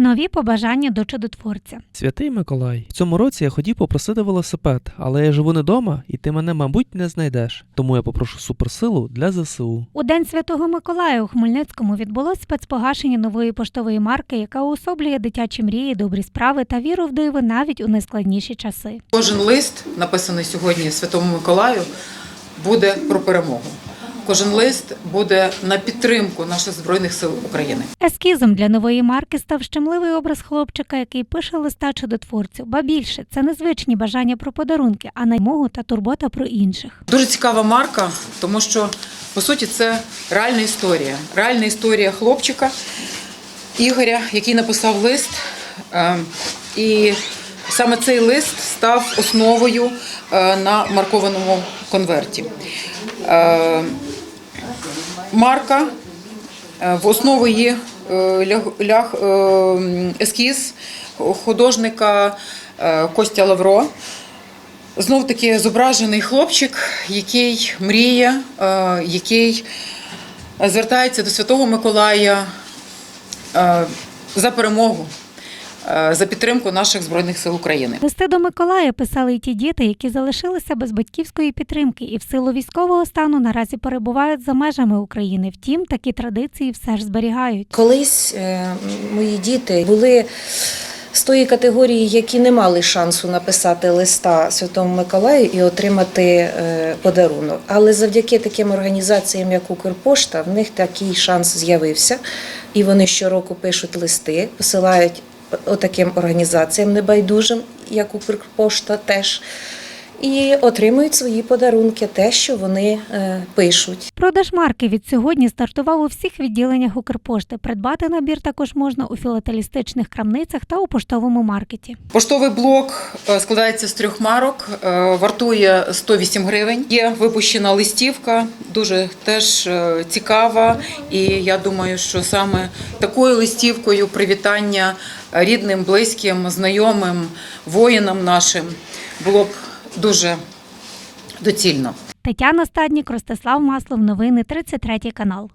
Нові побажання до чудотворця. Святий Миколай, в цьому році я хотів попросити велосипед, але я живу не дома, і ти мене, мабуть, не знайдеш. Тому я попрошу суперсилу для ЗСУ. У День Святого Миколая у Хмельницькому відбулось спецпогашення нової поштової марки, яка уособлює дитячі мрії, добрі справи та віру в диво навіть у найскладніші часи. Кожен лист, написаний сьогодні Святому Миколаю, буде про перемогу. Кожен лист буде на підтримку наших збройних сил України. Ескізом для нової марки став щемливий образ хлопчика, який пише листа чудотворцю. Ба більше це незвичні бажання про подарунки, а наймогу та турбота про інших. Дуже цікава марка, тому що по суті це реальна історія. Реальна історія хлопчика Ігоря, який написав лист. е, І саме цей лист став основою е, на маркованому конверті. Марка е, в основу її е, ляг, е, ескіз художника Костя Лавро. Знов таки зображений хлопчик, який мріє, який звертається до Святого Миколая за перемогу, за підтримку наших Збройних сил України. Листи до Миколая писали й ті діти, які залишилися без батьківської підтримки і в силу військового стану наразі перебувають за межами України. Втім, такі традиції все ж зберігають. Колись е, мої діти були з тої категорії, які не мали шансу написати листа Святому Миколаю і отримати е, подарунок. Але завдяки таким організаціям, як Укрпошта, в них такий шанс з'явився, і вони щороку пишуть листи, посилають отаким організаціям небайдужим, як Укрпошта теж. І отримують свої подарунки, те, що вони е, пишуть. Продаж марки від сьогодні стартував у всіх відділеннях Укрпошти. Придбати набір також можна у філателістичних крамницях та у поштовому маркеті. Поштовий блок е, складається з трьох марок, е, вартує 108 гривень. Є випущена листівка, дуже теж цікава. І я думаю, що саме такою листівкою привітання рідним, близьким, знайомим, воїнам нашим було б дуже доцільно. Тетяна Стаднік, Ростислав Маслов. Новини 33 канал.